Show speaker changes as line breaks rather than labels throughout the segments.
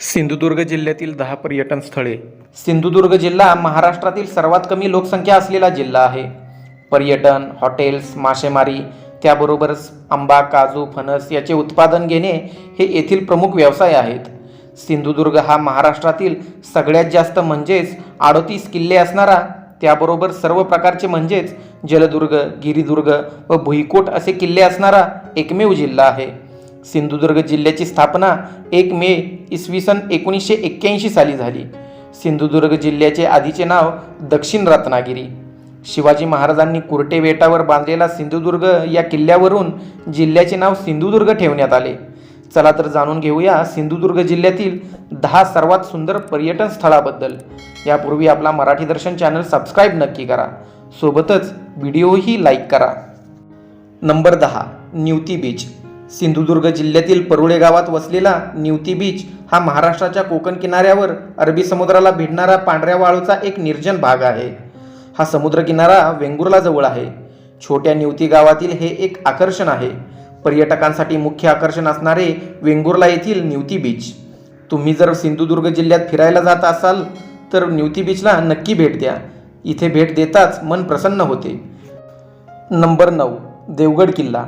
सिंधुदुर्ग जिल्ह्यातील दहा पर्यटन स्थळे.
सिंधुदुर्ग जिल्हा महाराष्ट्रातील सर्वात कमी लोकसंख्या असलेला जिल्हा आहे. पर्यटन हॉटेल्स मासेमारी त्याबरोबरच आंबा काजू फणस याचे उत्पादन घेणे हे येथील प्रमुख व्यवसाय आहेत. सिंधुदुर्ग हा महाराष्ट्रातील सगळ्यात जास्त म्हणजेच अडोतीस किल्ले असणारा त्याबरोबर सर्व प्रकारचे म्हणजेच जलदुर्ग गिरिदुर्ग व भुईकोट असे किल्ले असणारा एकमेव जिल्हा आहे. सिंधुदुर्ग जिल्ह्याची स्थापना एक मे इसवी सन एकोणीसशे एक्क्याऐंशी साली झाली. सिंधुदुर्ग जिल्ह्याचे आधीचे नाव दक्षिण रत्नागिरी. शिवाजी महाराजांनी कुर्टे बेटावर बांधलेला सिंधुदुर्ग या किल्ल्यावरून जिल्ह्याचे नाव सिंधुदुर्ग ठेवण्यात आले. चला तर जाणून घेऊया सिंधुदुर्ग जिल्ह्यातील दहा सर्वात सुंदर पर्यटन स्थळाबद्दल. यापूर्वी आपला मराठी दर्शन चॅनल सबस्क्राईब नक्की करा. सोबतच व्हिडिओही लाईक करा. नंबर दहा निवती बीच. सिंधुदुर्ग जिल्ह्यातील परुळे गावात वसलेला निवती बीच हा महाराष्ट्राच्या कोकण किनाऱ्यावर अरबी समुद्राला भिडणारा पांढऱ्या वाळूचा एक निर्जन भाग आहे. हा समुद्रकिनारा वेंगुर्ला जवळ आहे. छोट्या निवती गावातील हे एक आकर्षण आहे. पर्यटकांसाठी मुख्य आकर्षण असणारे वेंगुर्ला येथील निवती बीच. तुम्ही जर सिंधुदुर्ग जिल्ह्यात फिरायला जात असाल तर निवती बीचला नक्की भेट द्या. इथे भेट देताच मन प्रसन्न होते. नंबर नऊ देवगड किल्ला.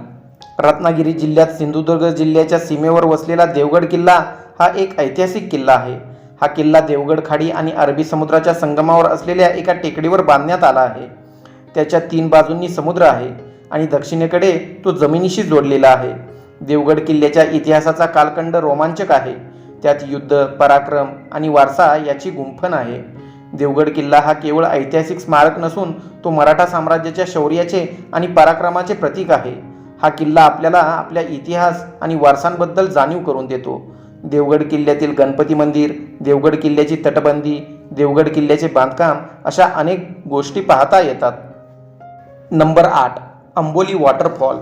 रत्नागिरी जिल्ह्यात सिंधुदुर्ग जिल्ह्याच्या सीमेवर वसलेला देवगड किल्ला हा एक ऐतिहासिक किल्ला आहे. हा किल्ला देवगड खाडी आणि अरबी समुद्राच्या संगमावर असलेल्या एका टेकडीवर बांधण्यात आला आहे. त्याच्या तीन बाजूंनी समुद्र आहे आणि दक्षिणेकडे तो जमिनीशी जोडलेला आहे. देवगड किल्ल्याच्या इतिहासाचा कालखंड रोमांचक आहे. त्यात युद्ध पराक्रम आणि वारसा याची गुंफण आहे. देवगड किल्ला हा केवळ ऐतिहासिक स्मारक नसून तो मराठा साम्राज्याच्या शौर्याचे आणि पराक्रमाचे प्रतीक आहे. हा किल्ला आपल्याला आपल्या इतिहास आणि वारसांबद्दल जाणीव करून देतो. देवगड किल्ल्यातील गणपती मंदिर देवगड किल्ल्याची तटबंदी देवगड किल्ल्याचे बांधकाम अशा अनेक गोष्टी पाहता येतात. नंबर आठ अंबोली वॉटरफॉल.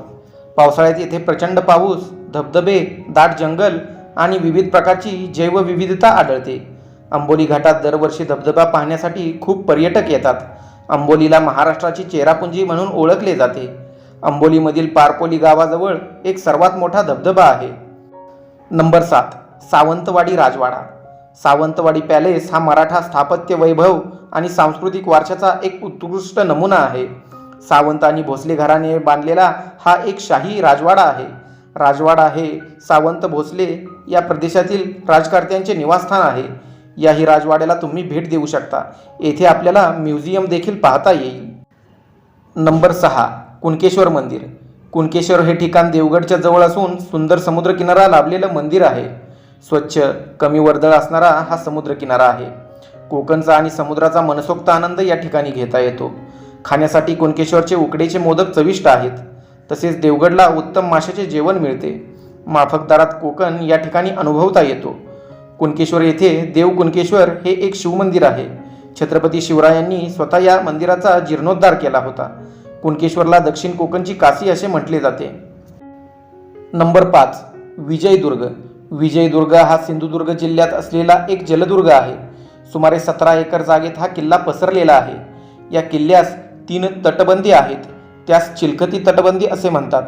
पावसाळ्यात येथे प्रचंड पाऊस धबधबे दाट जंगल आणि विविध प्रकारची जैवविविधता आढळते. अंबोली घाटात दरवर्षी धबधबा पाहण्यासाठी खूप पर्यटक येतात. अंबोलीला महाराष्ट्राची चेरापुंजी म्हणून ओळखले जाते. अंबोलीमधील पारपोली गावाजवळ एक सर्वात मोठा धबधबा आहे. नंबर सात सावंतवाडी राजवाडा. सावंतवाडी पॅलेस हा मराठा स्थापत्य वैभव आणि सांस्कृतिक वारशाचा एक उत्कृष्ट नमुना आहे. सावंत आणि भोसले घराने बांधलेला हा एक शाही राजवाडा आहे. राजवाडा हे सावंत भोसले या प्रदेशातील राजकारत्यांचे निवासस्थान आहे. याही राजवाड्याला तुम्ही भेट देऊ शकता. येथे आपल्याला म्युझियम देखील पाहता येईल. नंबर सहा कुणकेश्वर मंदिर. कुणकेश्वर हे ठिकाण देवगडच्या जवळ असून सुंदर समुद्रकिनारा लाभलेलं मंदिर आहे. स्वच्छ कमी वर्दळ असणारा हा समुद्रकिनारा आहे. कोकणचा आणि समुद्राचा मनसोक्त आनंद या ठिकाणी घेता येतो. खाण्यासाठी कुणकेश्वरचे उकडेचे मोदक चविष्ट आहेत. तसेच देवगडला उत्तम माशाचे जेवण मिळते. माफक दरात कोकण या ठिकाणी अनुभवता येतो. कुणकेश्वर येथे देव कुणकेश्वर हे एक शिवमंदिर आहे. छत्रपती शिवरायांनी स्वतः या मंदिराचा जीर्णोद्धार केला होता. कुणकेश्वरला दक्षिण कोकणची काशी असे म्हटले जाते. नंबर पाच विजयदुर्ग. विजयदुर्ग हा सिंधुदुर्ग जिल्ह्यात असलेला एक जलदुर्ग आहे. सुमारे सतरा एकर जागेत हा किल्ला पसरलेला आहे. या किल्ल्यास तीन तटबंदी आहेत. त्यास चिलखती तटबंदी असे म्हणतात.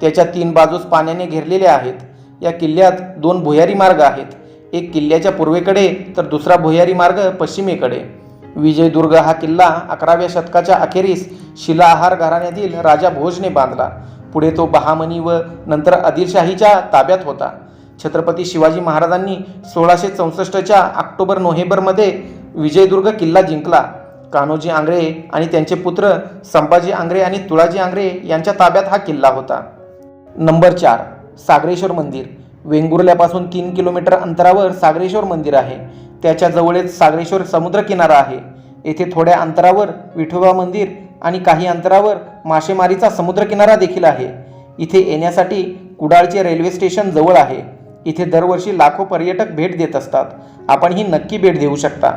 त्याच्या तीन बाजूस पाण्याने घेरलेल्या आहेत. या किल्ल्यात दोन भुयारी मार्ग आहेत. एक किल्ल्याच्या पूर्वेकडे तर दुसरा भुयारी मार्ग पश्चिमेकडे. विजयदुर्ग हा किल्ला अकराव्या शतकाच्या अखेरीस शिलाहार घराण्यातील राजा भोजने बांधला. पुढे तो बहामनी व नंतर आदिलशाहीच्या ताब्यात होता. छत्रपती शिवाजी महाराजांनी सोळाशे चौसष्टच्या ऑक्टोबर नोव्हेंबरमध्ये विजयदुर्ग किल्ला जिंकला. कान्होजी आंग्रे आणि त्यांचे पुत्र संभाजी आंग्रे आणि तुळाजी आंग्रे यांच्या ताब्यात हा किल्ला होता. नंबर चार सागरेश्वर मंदिर. वेंगुर्ल्यापासून तीन किलोमीटर अंतरावर सागरेश्वर मंदिर आहे. त्याच्या जवळच सागरेश्वर समुद्रकिनारा आहे. येथे थोड्या अंतरावर विठोबा मंदिर आणि काही अंतरावर मासेमारीचा समुद्रकिनारा देखील आहे. इथे येण्यासाठी कुडाळचे रेल्वे स्टेशन जवळ आहे. इथे दरवर्षी लाखो पर्यटक भेट देत असतात. आपण ही नक्की भेट देऊ शकता.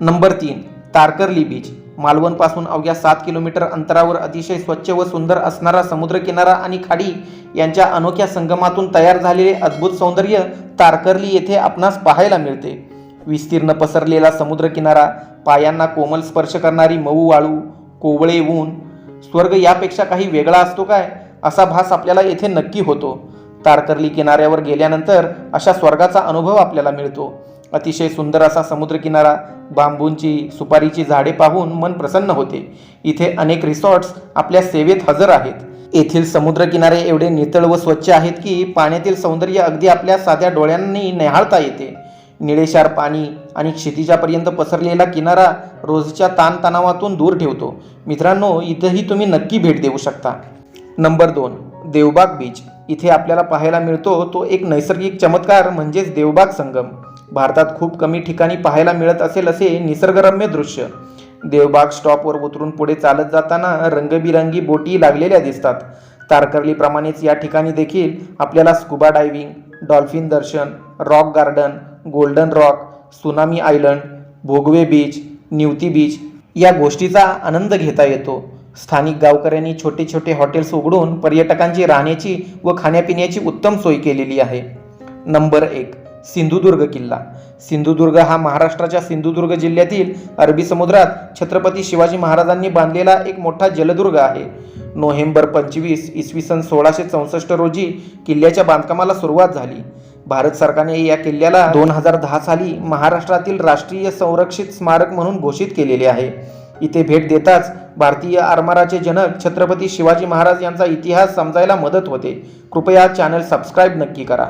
नंबर तीन तारकर्ली बीच. मालवणपासून अवघ्या सात किलोमीटर अंतरावर अतिशय स्वच्छ व सुंदर असणारा समुद्रकिनारा आणि खाडी यांच्या अनोख्या संगमातून तयार झालेले अद्भुत सौंदर्य तारकर्ली येथे आपणास पाहायला मिळते. विस्तीर्ण पसरलेला समुद्रकिनारा पायांना कोमल स्पर्श करणारी मऊ वाळू कोवळे ऊन स्वर्ग यापेक्षा काही वेगळा असतो काय? असा भास आपल्याला येथे नक्की होतो. तारकर्ली किनाऱ्यावर गेल्यानंतर अशा स्वर्गाचा अनुभव आपल्याला मिळतो. अतिशय सुंदर असा समुद्रकिनारा बांबूंची सुपारीची झाडे पाहून मन प्रसन्न होते. इथे अनेक रिसॉर्ट्स आपल्या सेवेत हजर आहेत. येथील समुद्रकिनारे एवढे नितळ व स्वच्छ आहेत की पाण्यातील सौंदर्य अगदी आपल्या साध्या डोळ्यांनी न्याहाळता येते. निळेशार पाणी आणि क्षितिजापर्यंत पसरलेला किनारा रोजच्या ताणतणावातून दूर ठेवतो. मित्रांनो इथंही तुम्ही नक्की भेट देऊ शकता. नंबर दोन देवबाग बीच. इथे आपल्याला पाहायला मिळतो तो एक नैसर्गिक चमत्कार म्हणजेच देवबाग संगम. भारतात खूप कमी ठिकाणी पाहायला मिळत असेल असे निसर्गरम्य दृश्य. देवबाग स्टॉपवर उतरून पुढे चालत जाताना रंगबिरंगी बोटी लागलेल्या दिसतात. तारकर्लीप्रमाणेच या ठिकाणी देखील आपल्याला स्कुबा डायव्हिंग डॉल्फिन दर्शन rock garden golden rock tsunami island Bhogwe beach Nivati beach या गोष्टीचा आनंद घेता येतो. स्थानिक गावकऱ्यांनी छोटे छोटे हॉटेल्स उघडून पर्यटकांची राहण्याची व खाण्यापिण्याची उत्तम सोय केलेली आहे. नंबर एक सिंधुदुर्ग किल्ला. सिंधुदुर्ग हा महाराष्ट्राच्या सिंधुदुर्ग जिल्ह्यातील अरबी समुद्रात छत्रपती शिवाजी महाराजांनी बांधलेला एक मोठा जलदुर्ग आहे. नोव्हेंबर पंचवीस इसवी सन सोळाशे चौसष्ट रोजी किल्ल्याच्या बांधकामाला सुरुवात झाली. भारत सरकारने या किल्ल्याला दोन हजार दहा साली महाराष्ट्रातील राष्ट्रीय संरक्षित स्मारक म्हणून घोषित केलेले आहे. इथे भेट देताच भारतीय आरमाराचे जनक छत्रपती शिवाजी महाराज यांचा इतिहास समजायला मदत होते. कृपया चॅनल सबस्क्राईब नक्की करा.